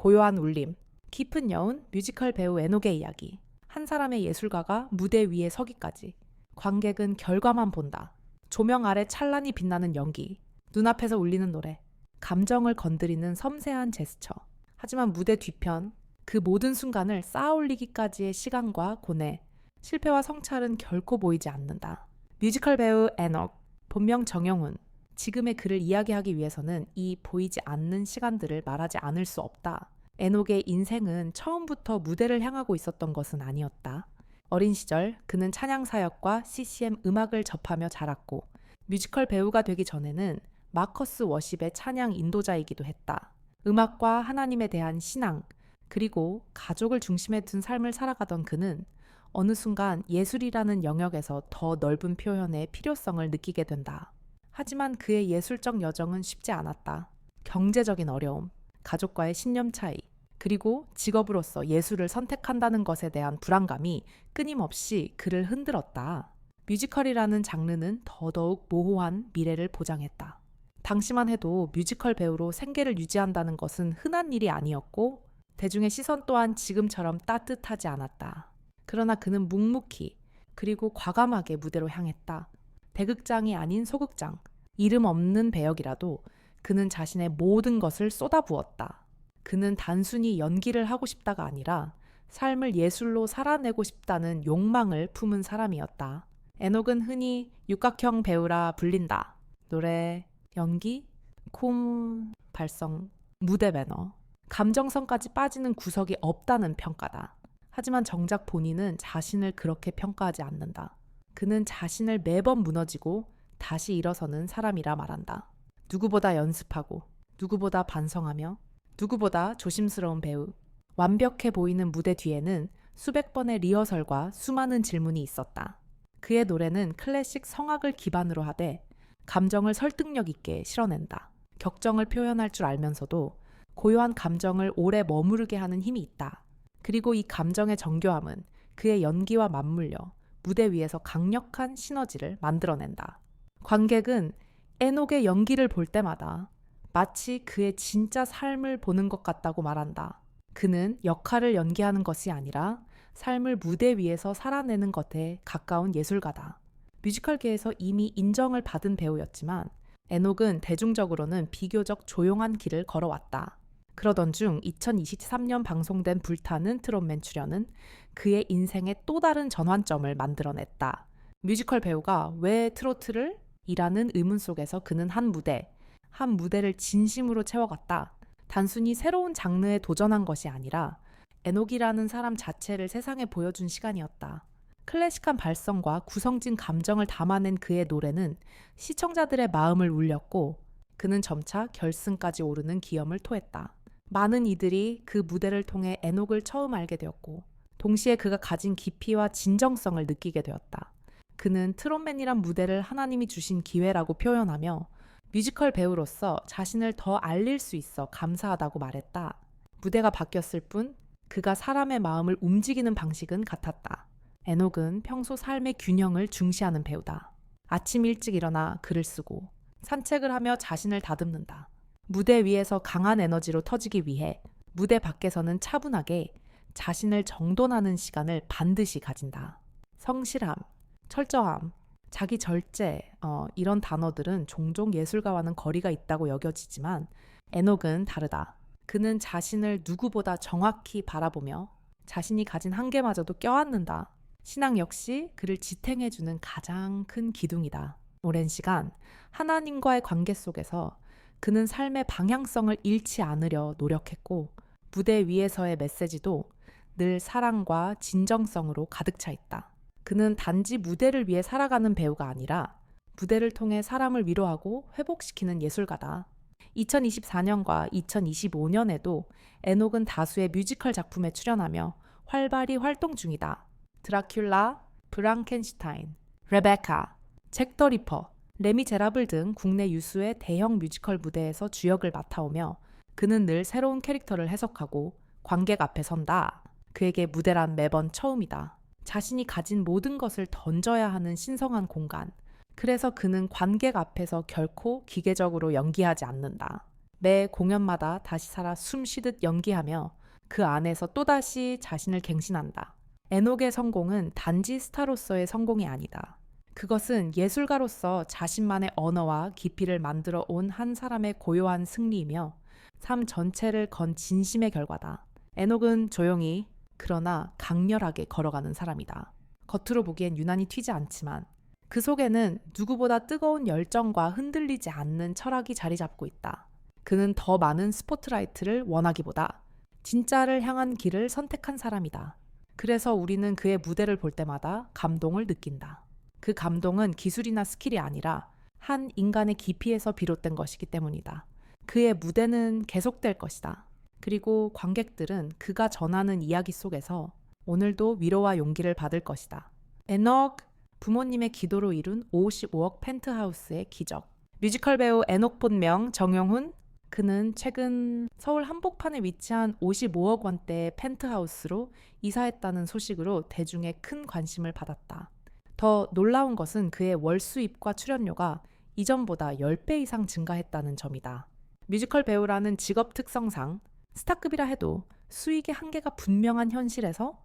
고요한 울림, 깊은 여운, 뮤지컬 배우 에녹의 이야기. 한 사람의 예술가가 무대 위에 서기까지. 관객은 결과만 본다. 조명 아래 찬란히 빛나는 연기. 눈앞에서 울리는 노래. 감정을 건드리는 섬세한 제스처. 하지만 무대 뒤편, 그 모든 순간을 쌓아올리기까지의 시간과 고뇌, 실패와 성찰은 결코 보이지 않는다. 뮤지컬 배우 에녹, 본명 정영훈. 지금의 그를 이야기하기 위해서는 이 보이지 않는 시간들을 말하지 않을 수 없다. 에녹의 인생은 처음부터 무대를 향하고 있었던 것은 아니었다. 어린 시절 그는 찬양 사역과 CCM 음악을 접하며 자랐고 뮤지컬 배우가 되기 전에는 마커스 워십의 찬양 인도자이기도 했다. 음악과 하나님에 대한 신앙, 그리고 가족을 중심에 둔 삶을 살아가던 그는 어느 순간 예술이라는 영역에서 더 넓은 표현의 필요성을 느끼게 된다. 하지만 그의 예술적 여정은 쉽지 않았다. 경제적인 어려움, 가족과의 신념 차이, 그리고 직업으로서 예술을 선택한다는 것에 대한 불안감이 끊임없이 그를 흔들었다. 뮤지컬이라는 장르는 더더욱 모호한 미래를 보장했다. 당시만 해도 뮤지컬 배우로 생계를 유지한다는 것은 흔한 일이 아니었고 대중의 시선 또한 지금처럼 따뜻하지 않았다. 그러나 그는 묵묵히 그리고 과감하게 무대로 향했다. 대극장이 아닌 소극장, 이름 없는 배역이라도 그는 자신의 모든 것을 쏟아부었다. 그는 단순히 연기를 하고 싶다가 아니라 삶을 예술로 살아내고 싶다는 욕망을 품은 사람이었다. 에녹은 흔히 육각형 배우라 불린다. 노래, 연기, 콤, 발성, 무대 매너, 감정선까지 빠지는 구석이 없다는 평가다. 하지만 정작 본인은 자신을 그렇게 평가하지 않는다. 그는 자신을 매번 무너지고 다시 일어서는 사람이라 말한다. 누구보다 연습하고, 누구보다 반성하며, 누구보다 조심스러운 배우. 완벽해 보이는 무대 뒤에는 수백 번의 리허설과 수많은 질문이 있었다. 그의 노래는 클래식 성악을 기반으로 하되 감정을 설득력 있게 실어낸다. 격정을 표현할 줄 알면서도 고요한 감정을 오래 머무르게 하는 힘이 있다. 그리고 이 감정의 정교함은 그의 연기와 맞물려 무대 위에서 강력한 시너지를 만들어낸다. 관객은 에녹의 연기를 볼 때마다 마치 그의 진짜 삶을 보는 것 같다고 말한다. 그는 역할을 연기하는 것이 아니라 삶을 무대 위에서 살아내는 것에 가까운 예술가다. 뮤지컬계에서 이미 인정을 받은 배우였지만 에녹은 대중적으로는 비교적 조용한 길을 걸어왔다. 그러던 중 2023년 방송된 불타는 트롯맨 출연은 그의 인생의 또 다른 전환점을 만들어냈다. 뮤지컬 배우가 왜 트로트를? 이라는 의문 속에서 그는 한 무대, 한 무대를 진심으로 채워갔다. 단순히 새로운 장르에 도전한 것이 아니라 에녹이라는 사람 자체를 세상에 보여준 시간이었다. 클래식한 발성과 구성진 감정을 담아낸 그의 노래는 시청자들의 마음을 울렸고 그는 점차 결승까지 오르는 기염을 토했다. 많은 이들이 그 무대를 통해 에녹을 처음 알게 되었고 동시에 그가 가진 깊이와 진정성을 느끼게 되었다. 그는 트롯맨이란 무대를 하나님이 주신 기회라고 표현하며 뮤지컬 배우로서 자신을 더 알릴 수 있어 감사하다고 말했다. 무대가 바뀌었을 뿐 그가 사람의 마음을 움직이는 방식은 같았다. 에녹은 평소 삶의 균형을 중시하는 배우다. 아침 일찍 일어나 글을 쓰고 산책을 하며 자신을 다듬는다. 무대 위에서 강한 에너지로 터지기 위해 무대 밖에서는 차분하게 자신을 정돈하는 시간을 반드시 가진다. 성실함, 철저함, 자기 절제, 어, 이런 단어들은 종종 예술가와는 거리가 있다고 여겨지지만 에녹은 다르다. 그는 자신을 누구보다 정확히 바라보며 자신이 가진 한계마저도 껴안는다. 신앙 역시 그를 지탱해주는 가장 큰 기둥이다. 오랜 시간 하나님과의 관계 속에서 그는 삶의 방향성을 잃지 않으려 노력했고 무대 위에서의 메시지도 늘 사랑과 진정성으로 가득 차 있다. 그는 단지 무대를 위해 살아가는 배우가 아니라 무대를 통해 사람을 위로하고 회복시키는 예술가다. 2024년과 2025년에도 에녹은 다수의 뮤지컬 작품에 출연하며 활발히 활동 중이다. 드라큘라, 브랑켄슈타인, 레베카, 잭 더 리퍼, 레미제라블 등 국내 유수의 대형 뮤지컬 무대에서 주역을 맡아오며 그는 늘 새로운 캐릭터를 해석하고 관객 앞에 선다. 그에게 무대란 매번 처음이다. 자신이 가진 모든 것을 던져야 하는 신성한 공간. 그래서 그는 관객 앞에서 결코 기계적으로 연기하지 않는다. 매 공연마다 다시 살아 숨 쉬듯 연기하며 그 안에서 또다시 자신을 갱신한다. 에녹의 성공은 단지 스타로서의 성공이 아니다. 그것은 예술가로서 자신만의 언어와 깊이를 만들어 온 한 사람의 고요한 승리이며 삶 전체를 건 진심의 결과다. 에녹은 조용히 그러나 강렬하게 걸어가는 사람이다. 겉으로 보기엔 유난히 튀지 않지만 그 속에는 누구보다 뜨거운 열정과 흔들리지 않는 철학이 자리 잡고 있다. 그는 더 많은 스포트라이트를 원하기보다 진짜를 향한 길을 선택한 사람이다. 그래서 우리는 그의 무대를 볼 때마다 감동을 느낀다. 그 감동은 기술이나 스킬이 아니라 한 인간의 깊이에서 비롯된 것이기 때문이다. 그의 무대는 계속될 것이다. 그리고 관객들은 그가 전하는 이야기 속에서 오늘도 위로와 용기를 받을 것이다. 에녹, 부모님의 기도로 이룬 55억 펜트하우스의 기적. 뮤지컬 배우 에녹 본명 정영훈. 그는 최근 서울 한복판에 위치한 55억 원대의 펜트하우스로 이사했다는 소식으로 대중의 큰 관심을 받았다. 더 놀라운 것은 그의 월 수입과 출연료가 이전보다 10배 이상 증가했다는 점이다. 뮤지컬 배우라는 직업 특성상 스타급이라 해도 수익의 한계가 분명한 현실에서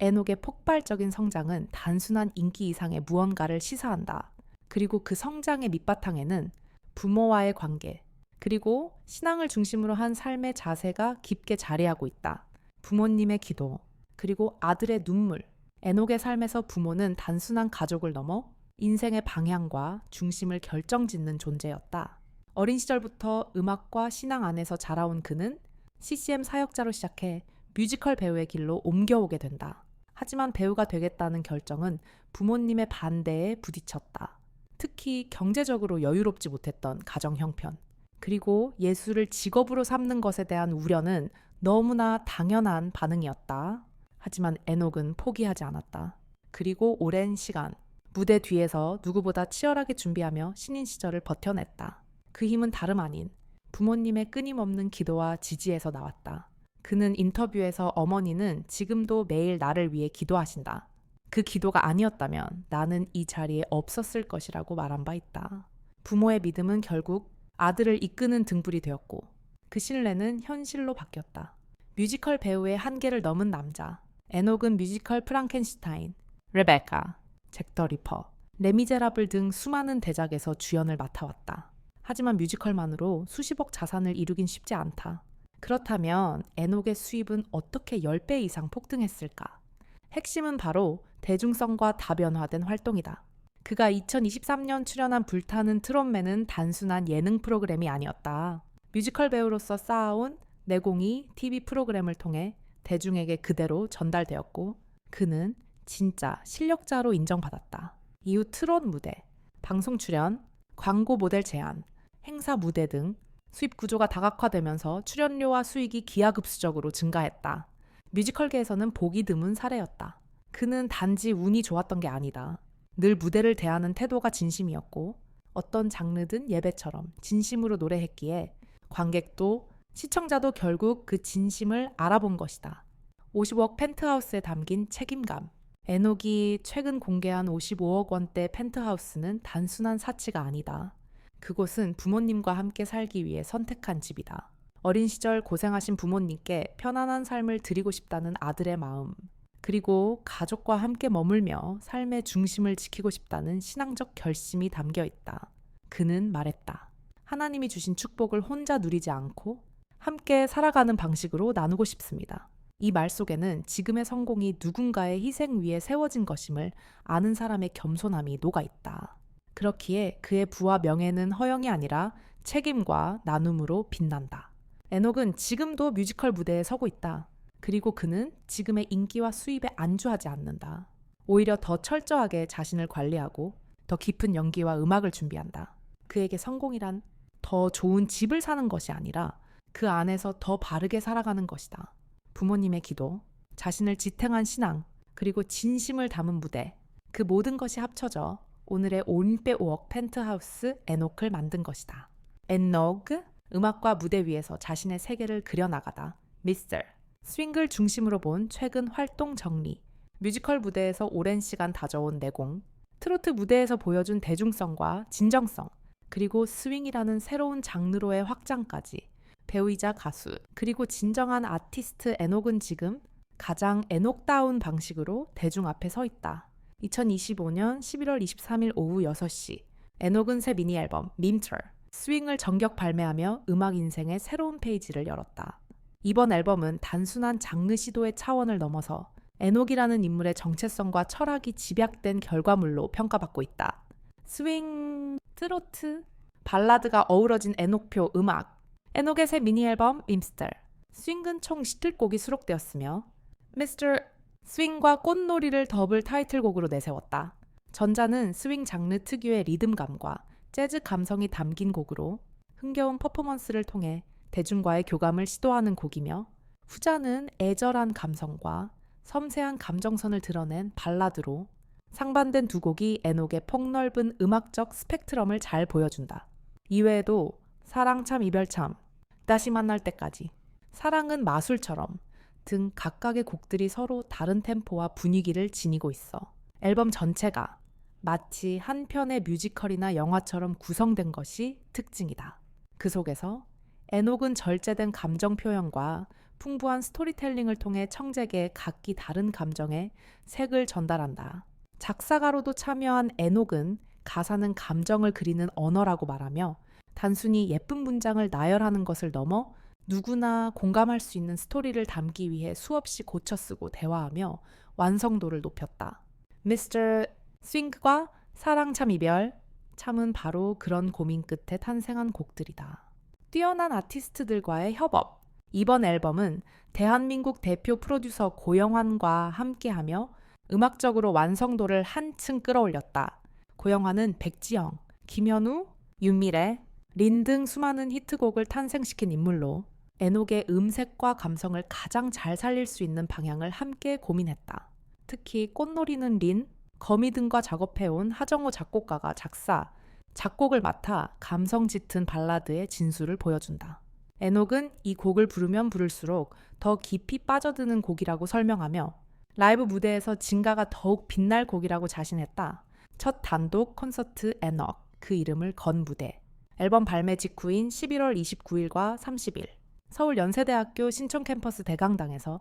에녹의 폭발적인 성장은 단순한 인기 이상의 무언가를 시사한다. 그리고 그 성장의 밑바탕에는 부모와의 관계, 그리고 신앙을 중심으로 한 삶의 자세가 깊게 자리하고 있다. 부모님의 기도, 그리고 아들의 눈물. 에녹의 삶에서 부모는 단순한 가족을 넘어 인생의 방향과 중심을 결정짓는 존재였다. 어린 시절부터 음악과 신앙 안에서 자라온 그는 CCM 사역자로 시작해 뮤지컬 배우의 길로 옮겨오게 된다. 하지만 배우가 되겠다는 결정은 부모님의 반대에 부딪혔다. 특히 경제적으로 여유롭지 못했던 가정 형편. 그리고 예술을 직업으로 삼는 것에 대한 우려는 너무나 당연한 반응이었다. 하지만 에녹은 포기하지 않았다. 그리고 오랜 시간 무대 뒤에서 누구보다 치열하게 준비하며 신인 시절을 버텨냈다. 그 힘은 다름 아닌 부모님의 끊임없는 기도와 지지에서 나왔다. 그는 인터뷰에서 어머니는 지금도 매일 나를 위해 기도하신다. 그 기도가 아니었다면 나는 이 자리에 없었을 것이라고 말한 바 있다. 부모의 믿음은 결국 아들을 이끄는 등불이 되었고 그 신뢰는 현실로 바뀌었다. 뮤지컬 배우의 한계를 넘은 남자. 에녹은 뮤지컬 프랑켄슈타인, 레베카, 잭 더 리퍼, 레미제라블 등 수많은 대작에서 주연을 맡아왔다. 하지만 뮤지컬만으로 수십억 자산을 이루긴 쉽지 않다. 그렇다면 에녹의 수입은 어떻게 10배 이상 폭등했을까? 핵심은 바로 대중성과 다변화된 활동이다. 그가 2023년 출연한 불타는 트롯맨은 단순한 예능 프로그램이 아니었다. 뮤지컬 배우로서 쌓아온 내공이 TV 프로그램을 통해 대중에게 그대로 전달되었고 그는 진짜 실력자로 인정받았다. 이후 트롯 무대, 방송 출연, 광고 모델 제안, 행사 무대 등 수입 구조가 다각화되면서 출연료와 수익이 기하급수적으로 증가했다. 뮤지컬계에서는 보기 드문 사례였다. 그는 단지 운이 좋았던 게 아니다. 늘 무대를 대하는 태도가 진심이었고 어떤 장르든 예배처럼 진심으로 노래했기에 관객도 시청자도 결국 그 진심을 알아본 것이다. 50억 펜트하우스에 담긴 책임감. 에녹이 최근 공개한 55억 원대 펜트하우스는 단순한 사치가 아니다. 그곳은 부모님과 함께 살기 위해 선택한 집이다. 어린 시절 고생하신 부모님께 편안한 삶을 드리고 싶다는 아들의 마음, 그리고 가족과 함께 머물며 삶의 중심을 지키고 싶다는 신앙적 결심이 담겨 있다. 그는 말했다. 하나님이 주신 축복을 혼자 누리지 않고 함께 살아가는 방식으로 나누고 싶습니다. 이 말 속에는 지금의 성공이 누군가의 희생 위에 세워진 것임을 아는 사람의 겸손함이 녹아 있다. 그렇기에 그의 부와 명예는 허영이 아니라 책임과 나눔으로 빛난다. 에녹은 지금도 뮤지컬 무대에 서고 있다. 그리고 그는 지금의 인기와 수입에 안주하지 않는다. 오히려 더 철저하게 자신을 관리하고 더 깊은 연기와 음악을 준비한다. 그에게 성공이란 더 좋은 집을 사는 것이 아니라 그 안에서 더 바르게 살아가는 것이다. 부모님의 기도, 자신을 지탱한 신앙, 그리고 진심을 담은 무대, 그 모든 것이 합쳐져 오늘의 온배 5억 펜트하우스 에녹을 만든 것이다. 에녹, 음악과 무대 위에서 자신의 세계를 그려나가다. 미스터, 스윙글 중심으로 본 최근 활동 정리, 뮤지컬 무대에서 오랜 시간 다져온 내공, 트로트 무대에서 보여준 대중성과 진정성, 그리고 스윙이라는 새로운 장르로의 확장까지 배우이자 가수, 그리고 진정한 아티스트 에녹은 지금 가장 에녹다운 방식으로 대중 앞에 서 있다. 2025년 11월 23일 오후 6시, 에녹은 새 미니 앨범 민터, 스윙을 정격 발매하며 음악 인생의 새로운 페이지를 열었다. 이번 앨범은 단순한 장르 시도의 차원을 넘어서 에녹이라는 인물의 정체성과 철학이 집약된 결과물로 평가받고 있다. 스윙, 트로트, 발라드가 어우러진 에녹표 음악. 새 미니 앨범 임스터. 스윙은 총 17곡이 수록되었으며 미스터 스윙과 꽃놀이를 더블 타이틀곡으로 내세웠다. 전자는 스윙 장르 특유의 리듬감과 재즈 감성이 담긴 곡으로 흥겨운 퍼포먼스를 통해 대중과의 교감을 시도하는 곡이며 후자는 애절한 감성과 섬세한 감정선을 드러낸 발라드로 상반된 두 곡이 에녹의 폭넓은 음악적 스펙트럼을 잘 보여준다. 이외에도 사랑 참 이별 참, 다시 만날 때까지, 사랑은 마술처럼 등 각각의 곡들이 서로 다른 템포와 분위기를 지니고 있어 앨범 전체가 마치 한 편의 뮤지컬이나 영화처럼 구성된 것이 특징이다. 그 속에서 에녹은 절제된 감정 표현과 풍부한 스토리텔링을 통해 청재계의 각기 다른 감정에 색을 전달한다. 작사가로도 참여한 에녹은 가사는 감정을 그리는 언어라고 말하며 단순히 예쁜 문장을 나열하는 것을 넘어 누구나 공감할 수 있는 스토리를 담기 위해 수없이 고쳐 쓰고 대화하며 완성도를 높였다. 미스터 스윙과 사랑 참 이별 참은 바로 그런 고민 끝에 탄생한 곡들이다. 뛰어난 아티스트들과의 협업. 이번 앨범은 대한민국 대표 프로듀서 고영환과 함께하며 음악적으로 완성도를 한층 끌어올렸다. 고영환은 백지영, 김현우, 윤미래, 린 등 수많은 히트곡을 탄생시킨 인물로 에녹의 음색과 감성을 가장 잘 살릴 수 있는 방향을 함께 고민했다. 특히 꽃놀이는 린, 거미 등과 작업해온 하정우 작곡가가 작사, 작곡을 맡아 감성 짙은 발라드의 진수를 보여준다. 에녹은 이 곡을 부르면 부를수록 더 깊이 빠져드는 곡이라고 설명하며 라이브 무대에서 진가가 더욱 빛날 곡이라고 자신했다. 첫 단독 콘서트 에녹, 그 이름을 건 무대. 앨범 발매 직후인 11월 29일과 30일, 서울 연세대학교 신촌 캠퍼스 대강당에서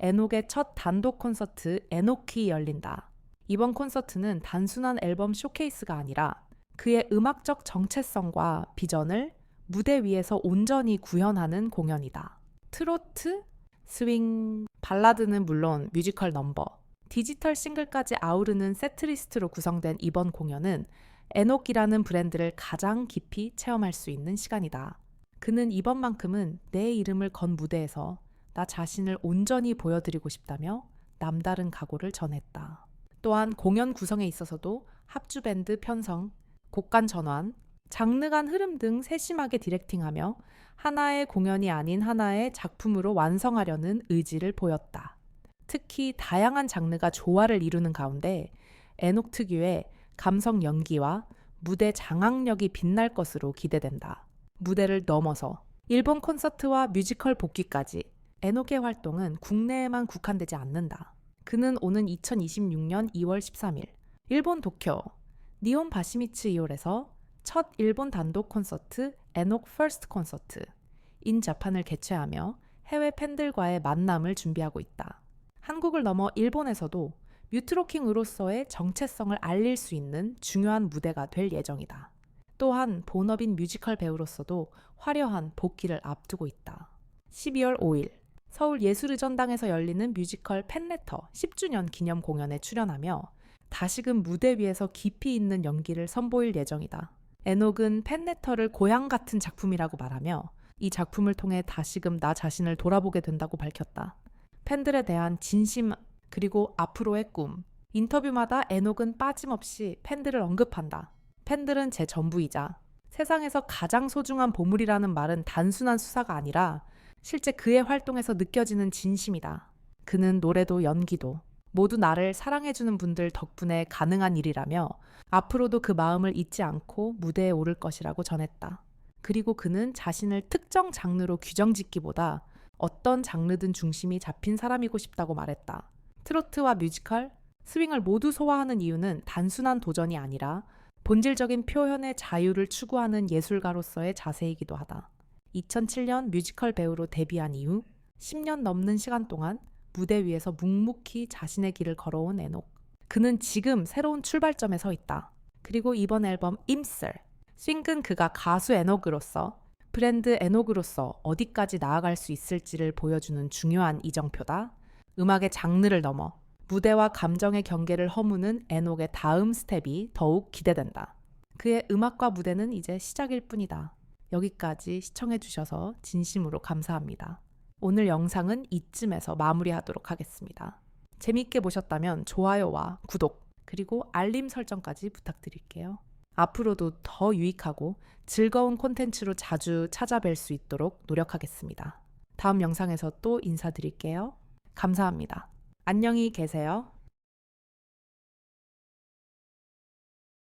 에녹의 첫 단독 콘서트 에녹이 열린다. 이번 콘서트는 단순한 앨범 쇼케이스가 아니라 그의 음악적 정체성과 비전을 무대 위에서 온전히 구현하는 공연이다. 트로트, 스윙, 발라드는 물론 뮤지컬 넘버, 디지털 싱글까지 아우르는 세트리스트로 구성된 이번 공연은 에녹이라는 브랜드를 가장 깊이 체험할 수 있는 시간이다. 그는 이번만큼은 내 이름을 건 무대에서 나 자신을 온전히 보여드리고 싶다며 남다른 각오를 전했다. 또한 공연 구성에 있어서도 합주밴드 편성, 곡간 전환, 장르 간 흐름 등 세심하게 디렉팅하며 하나의 공연이 아닌 하나의 작품으로 완성하려는 의지를 보였다. 특히 다양한 장르가 조화를 이루는 가운데 에녹 특유의 감성 연기와 무대 장악력이 빛날 것으로 기대된다. 무대를 넘어서 일본 콘서트와 뮤지컬 복귀까지 에녹의 활동은 국내에만 국한되지 않는다. 그는 오는 2026년 2월 13일 일본 도쿄 니온 바시미츠 이올에서 첫 일본 단독 콘서트 에녹 퍼스트 콘서트 인 자판을 개최하며 해외 팬들과의 만남을 준비하고 있다. 한국을 넘어 일본에서도 뮤트로킹으로서의 정체성을 알릴 수 있는 중요한 무대가 될 예정이다. 또한 본업인 뮤지컬 배우로서도 화려한 복귀를 앞두고 있다. 12월 5일 서울 예술의전당에서 열리는 뮤지컬 팬레터 10주년 기념 공연에 출연하며 다시금 무대 위에서 깊이 있는 연기를 선보일 예정이다. 에녹은 팬레터를 고향 같은 작품이라고 말하며 이 작품을 통해 다시금 나 자신을 돌아보게 된다고 밝혔다. 팬들에 대한 진심 그리고 앞으로의 꿈. 인터뷰마다 에녹은 빠짐없이 팬들을 언급한다. 팬들은 제 전부이자 세상에서 가장 소중한 보물이라는 말은 단순한 수사가 아니라 실제 그의 활동에서 느껴지는 진심이다. 그는 노래도 연기도 모두 나를 사랑해주는 분들 덕분에 가능한 일이라며 앞으로도 그 마음을 잊지 않고 무대에 오를 것이라고 전했다. 그리고 그는 자신을 특정 장르로 규정 짓기보다 어떤 장르든 중심이 잡힌 사람이고 싶다고 말했다. 트로트와 뮤지컬, 스윙을 모두 소화하는 이유는 단순한 도전이 아니라 본질적인 표현의 자유를 추구하는 예술가로서의 자세이기도 하다. 2007년 뮤지컬 배우로 데뷔한 이후 10년 넘는 시간 동안 무대 위에서 묵묵히 자신의 길을 걸어온 에녹. 그는 지금 새로운 출발점에 서 있다. 그리고 이번 앨범 임슬. 싱근 그가 가수 에녹으로서 브랜드 에녹으로서 어디까지 나아갈 수 있을지를 보여주는 중요한 이정표다. 음악의 장르를 넘어 무대와 감정의 경계를 허무는 에녹의 다음 스텝이 더욱 기대된다. 그의 음악과 무대는 이제 시작일 뿐이다. 여기까지 시청해주셔서 진심으로 감사합니다. 오늘 영상은 이쯤에서 마무리하도록 하겠습니다. 재밌게 보셨다면 좋아요와 구독, 그리고 알림 설정까지 부탁드릴게요. 앞으로도 더 유익하고 즐거운 콘텐츠로 자주 찾아뵐 수 있도록 노력하겠습니다. 다음 영상에서 또 인사드릴게요. 감사합니다. 안녕히 계세요.